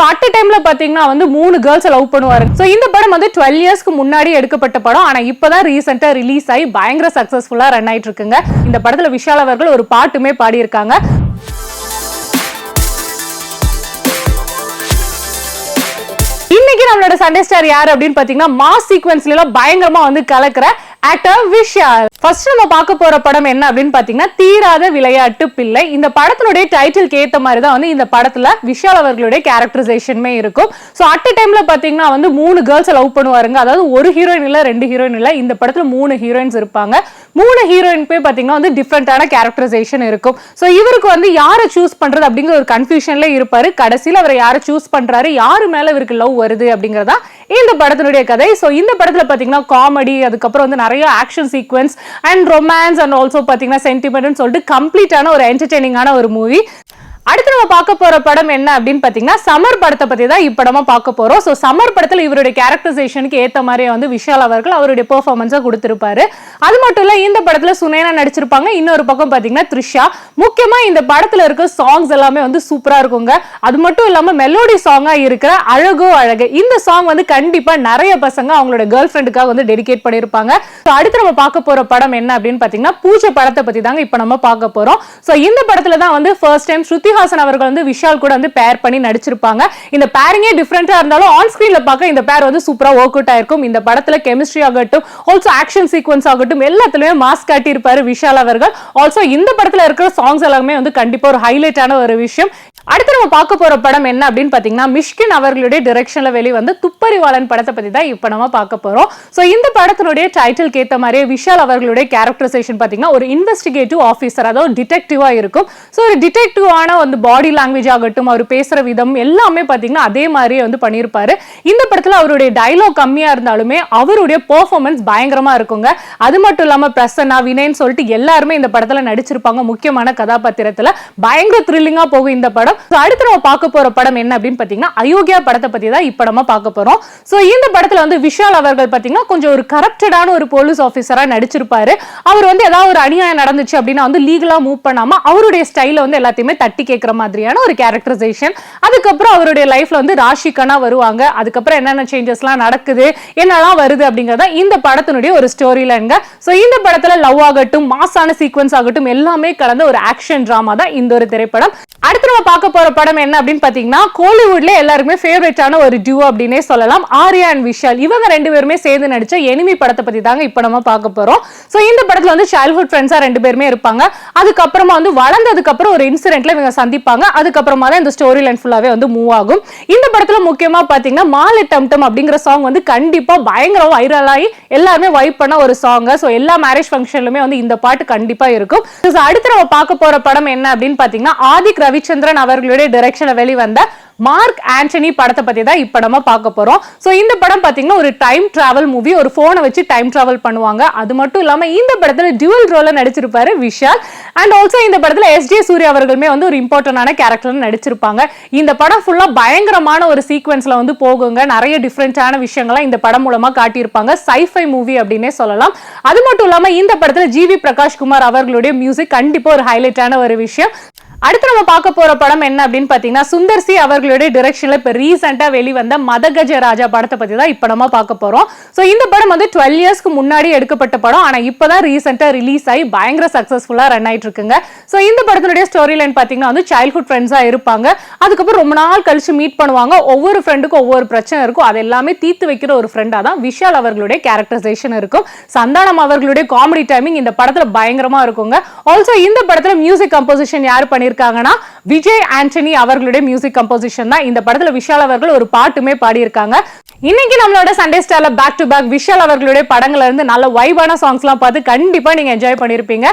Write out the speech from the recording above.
So at டைம்ல பாத்தீங்கன்னா வந்து மூணு கேர்ள்ஸ் லவ் பண்ணுவாரு. ஸோ இந்த படம் வந்து டுவெல் இயர்ஸ்க்கு முன்னாடி எடுக்கப்பட்ட படம். ஆனா இப்பதான் ரீசெண்டா ரிலீஸ் ஆகி பயங்கர சக்சஸ்ஃபுல்லா ரன் ஆயிட்டு இருக்குங்க இந்த படத்துல விஷால் அவர்கள் ஒரு பாட்டுமே பாடியிருக்காங்க. இன்னைக்கு நம்மளோட சண்டே ஸ்டார் யார் அப்படின்னு பாத்தீங்கன்னா மாஸ் சீக்வன்ஸ்ல பயங்கரமாக பயங்கரமா வந்து கலக்கிற ஆக்டர் விஷால் ஃபர்ஸ்ட் நம்ம பார்க்க போற படம் என்ன அப்படின்னு பாத்தீங்கன்னா தீராத விளையாட்டு பிள்ளை. இந்த படத்தினுடைய டைட்டிலுக்கு ஏத்த மாதிரி தான் வந்து இந்த படத்துல விஷால் அவர்களுடைய கேரக்டரைசேஷனுமே இருக்கும். ஸோ அட் டைம்ல பாத்தீங்கன்னா வந்து மூணு கேர்ள்ஸ் லவ் பண்ணுவாருங்க. அதாவது ஒரு ஹீரோயின் இல்ல ரெண்டு ஹீரோயின் இல்ல. இந்த படத்துல மூணு ஹீரோயின்ஸ் இருப்பாங்க. மூணு ஹீரோயின் போய் பாத்தீங்கன்னா வந்து டிஃப்ரெண்டான கேரக்டரைசேஷன் இருக்கும். ஸோ இவருக்கு வந்து யாரை சூஸ் பண்றது அப்படிங்கிற ஒரு கன்ஃபியூஷன்ல இருப்பாரு. கடைசியில் அவரை யாரை சூஸ் பண்றாரு? யாரு மேல இவருக்கு லவ் வருது அப்படிங்கறதா இந்த படத்தினுடைய கதை. ஸோ இந்த படத்துல பாத்தீங்கன்னா காமெடி அதுக்கப்புறம் வந்து நிறைய action sequence and romance and also பாத்தீங்கன்னா சென்டிமெண்ட்னு சொல்லிட்டு கம்ப்ளீட்டான ஒரு என்டர்டெய்னிங்கான ஒரு மூவி அடுத்து நம்ம பார்க்க போற படம் என்ன அப்படின்னு பாத்தீங்கன்னா சமர் படத்தை பத்தி தான் இப்படமா பார்க்க போறோம். ஸோ சமர் படத்துல இவருடைய கேரக்டரைசேஷனுக்கு ஏத்த மாதிரியே வந்து விஷால் அவர்கள் அவருடைய பெர்ஃபார்மன்ஸை கொடுத்திருப்பாரு. அது மட்டும் இல்ல இந்த படத்துல சுனேனா நடிச்சிருப்பாங்க. இன்னொரு பக்கம் பாத்தீங்கன்னா த்ரிஷா. முக்கியமா இந்த படத்துல இருக்க சாங்ஸ் எல்லாமே வந்து சூப்பரா இருக்குங்க. அது மட்டும் இல்லாம மெலோடி சாங்கா இருக்கிற அழகோ அழகு இந்த சாங் வந்து கண்டிப்பா நிறைய பசங்க அவங்களோட கேர்ள் ஃப்ரெண்டுக்காக வந்து டெடிகேட் பண்ணிருப்பாங்க ஸோ அடுத்து நம்ம பார்க்க போற படம் என்ன அப்படின்னு பாத்தீங்கன்னா பூஜை படத்தை பத்தி தாங்க இப்ப நம்ம பார்க்க போறோம். ஸோ இந்த படத்துல தான் வந்து ஃபர்ஸ்ட் டைம் ஸ்ருதி ஸ்ருதிஹாசன் அவர்கள் வந்து விஷால் கூட வந்து பேர் பண்ணி நடிச்சிருப்பாங்க. இந்த பேரிங்கே டிஃப்ரெண்டா இருந்தாலும் ஆன் ஸ்கிரீன்ல பார்க்க இந்த பேர் வந்து சூப்பரா ஒர்க் அவுட் ஆயிருக்கும். இந்த படத்துல கெமிஸ்ட்ரி ஆகட்டும் ஆல்சோ ஆக்ஷன் சீக்வன்ஸ் ஆகட்டும் எல்லாத்துலயுமே மாஸ்க் காட்டியிருப்பாரு விஷால் அவர்கள். ஆல்சோ இந்த படத்துல இருக்கிற சாங்ஸ் எல்லாமே வந்து கண்டிப்பா ஒரு ஹைலைட்டான ஒரு விஷயம். அடுத்து நம்ம பார்க்க போற படம் என்ன அப்படின்னு பாத்தீங்கன்னா மிஷ்கின் அவர்களுடைய டிரெக்ஷன்ல வெளிவந்த துப்பறிவாளன் படத்தை பத்தி தான் இப்ப நம்ம பார்க்க போறோம். சோ இந்த படத்தினுடைய டைட்டில் ஏத்த மாதிரியே விஷால் அவர்களுடைய கேரக்டரைசேஷன் பாத்தீங்கன்னா ஒரு இன்வெஸ்டிகேட்டிவ் ஆஃபீஸர் அதாவது டிடெக்டிவா இருக்கும். ஸோ ஒரு டிடெக்டிவான வந்து பாடி லாங்குவேஜ் ஆகட்டும் அவர் பேசுற விதம் எல்லாமே பாத்தீங்கன்னா அதே மாதிரியே வந்து பண்ணியிருப்பாரு. இந்த படத்துல அவருடைய டைலாக் கம்மியா இருந்தாலுமே அவருடைய பெர்ஃபார்மன்ஸ் பயங்கரமா இருக்குங்க. அது மட்டும் இல்லாம பிரசன்னா வினய்னு சொல்லிட்டு எல்லாருமே இந்த படத்துல நடிச்சிருப்பாங்க முக்கியமான கதாபாத்திரத்துல. பயங்கர த்ரில்லிங்கா போகும் இந்த படம். படம். அடுத்து நம்ம பார்க்க போற படம் என்ன அப்படின்னு பாத்தீங்கன்னா அயோக்கியா படத்தை பத்தி தான் இப்ப நம்ம பார்க்க போறோம். ஸோ இந்த படத்துல வந்து விஷால் அவர்கள் பாத்தீங்கன்னா கொஞ்சம் ஒரு கரப்டடான ஒரு போலீஸ் ஆஃபீஸரா நடிச்சிருப்பாரு. அவர் வந்து ஏதாவது ஒரு அநியாயம் நடந்துச்சு அப்படின்னா வந்து லீகலா மூவ் பண்ணாம அவருடைய ஸ்டைல வந்து எல்லாத்தையுமே தட்டி கேட்கிற மாதிரியான ஒரு கேரக்டரைசேஷன் அதுக்கப்புறம் அவருடைய லைஃப்ல வந்து ராஷிகனா வருவாங்க. அதுக்கப்புறம் என்னென்ன சேஞ்சஸ்லாம் நடக்குது என்னெல்லாம் வருது அப்படிங்கறத இந்த படத்தினுடைய ஒரு ஸ்டோரி லைன்ங்க ஸோ இந்த படத்துல லவ் ஆகட்டும் மாசான சீக்வன்ஸ் ஆகட்டும் எல்லாமே கலந்த ஒரு ஆக்ஷன் டிராமா தான் இந்த ஒரு திரைப்படம். அடுத்து நம்ம பார்க்க போற படம் என்ன அப்படின்னு பாத்தீங்கன்னா கோலிவுட்ல எல்லாருக்குமே ஃபேவரட்டான ஒரு டியூ அப்படின்னே சொல்லலாம். ஆர்யா அண்ட் விஷால். இவங்க ரெண்டு பேருமே சேர்ந்து நடிச்ச எனிமி படத்தை பத்தி தாங்க இப்ப நம்ம பார்க்க போறோம். ஸோ இந்த படத்துல வந்து சைல்ட்ஹுட் ஃப்ரெண்ட்ஸா ரெண்டு பேருமே இருப்பாங்க. அதுக்கப்புறமா வந்து வளர்ந்ததுக்கு அப்புறம் ஒரு இன்சிடென்ட்ல இவங்க சந்திப்பாங்க. அதுக்கப்புறமா தான் இந்த ஸ்டோரி லைன் ஃபுல்லாவே வந்து மூவ் ஆகும். இந்த படத்துல முக்கியமா பாத்தீங்கன்னா மாலை டம் அப்படிங்கிற சாங் வந்து கண்டிப்பா பயங்கர வைரல் ஆகி எல்லாருமே வைப் பண்ண ஒரு சாங் ஸோ எல்லா மேரேஜ் ஃபங்க்ஷன்லுமே வந்து இந்த பாட்டு கண்டிப்பா இருக்கும். அடுத்து நம்ம பார்க்க போற படம் என்ன அப்படின்னு பாத்தீங்கன்னா ஆதிக் ரவிச்சந்திரன் அவர்களுடைய டைரக்ஷன்ல வெளிவந்த மார்க் ஆண்டனி படத்தை பற்றி தான் இப்போ நம்ம பார்க்க போறோம். சோ இந்த படம் பாத்தீங்கன்னா ஒரு டைம் டிராவல் மூவி ஒரு ஃபோனை வச்சு டைம் ட்ராவல் பண்ணுவாங்க. அது மட்டும் இல்லாமல் இந்த படத்துல டியூவல் ரோல நடிச்சிருப்பாரு விஷால். அண்ட் ஆல்சோ இந்த படத்துல எஸ் ஜே சூர்யா அவர்களுமே வந்து ஒரு இம்பார்ட்டண்டான கேரக்டர் நடிச்சிருப்பாங்க. இந்த படம் ஃபுல்லா பயங்கரமான ஒரு சீக்வன்ஸில் வந்து போகுங்க. நிறைய டிஃப்ரெண்ட்டான விஷயங்கள்லாம் இந்த படம் மூலமா காட்டியிருப்பாங்க. சைஃபை மூவி அப்படின்னே சொல்லலாம். அது மட்டும் இல்லாமல் இந்த படத்தில் ஜிவி பிரகாஷ் குமார் அவர்களுடைய மியூசிக் கண்டிப்பாக ஒரு ஹைலைட்டான ஒரு விஷயம். அடுத்து நம்ம பார்க்க போற படம் என்ன அப்படின்னு பாத்தீங்கன்னா சுந்தர் சி அவர்களுடைய டிரெக்ஷன்ல இப்ப ரீசெண்டா வெளிவந்த மதகஜ ராஜா படத்தை பத்தி தான் இப்ப நம்ம பார்க்க போறோம். ஸோ இந்த படம் வந்து டுவெல் இயர்ஸ்க்கு முன்னாடி எடுக்கப்பட்ட படம். ஆனா இப்பதான் ரீசெண்டா ரிலீஸ் ஆகி பயங்கர சக்சஸ்ஃபுல்லா ரன் ஆயிட்டு இருக்குங்க. ஸோ இந்த படத்தினுடைய ஸ்டோரி லைன் பாத்தீங்கன்னா வந்து சைல்ட்ஹுட் ஃப்ரெண்ட்ஸா இருப்பாங்க. அதுக்கப்புறம் ரொம்ப நாள் கழிச்சு மீட் பண்ணுவாங்க. ஒவ்வொரு ஃப்ரெண்டுக்கும் ஒவ்வொரு பிரச்சனை இருக்கும். அது எல்லாமே தீர்த்து வைக்கிற ஒரு ஃப்ரெண்டா தான் விஷால் அவர்களுடைய கேரக்டரைசேஷன் இருக்கும். சந்தானம் அவர்களுடைய காமெடி டைமிங் இந்த படத்துல பயங்கரமா இருக்குங்க. ஆல்சோ இந்த படத்துல மியூசிக் கம்போசிஷன் யார் பண்ணி பண்ணியிருக்காங்கன்னா விஜய் ஆண்டனி அவர்களுடைய மியூசிக் கம்போசிஷன் தான். இந்த படத்துல விஷால் அவர்கள் ஒரு பாட்டுமே பாடியிருக்காங்க. இன்னைக்கு நம்மளோட சண்டே ஸ்டார்ல பேக் டு பேக் விஷால் அவர்களுடைய படங்கள்ல இருந்து நல்ல வைபான சாங்ஸ்லாம் பார்த்து கண்டிப்பா நீங்க என்ஜாய் பண்ணிருப்பீங்க.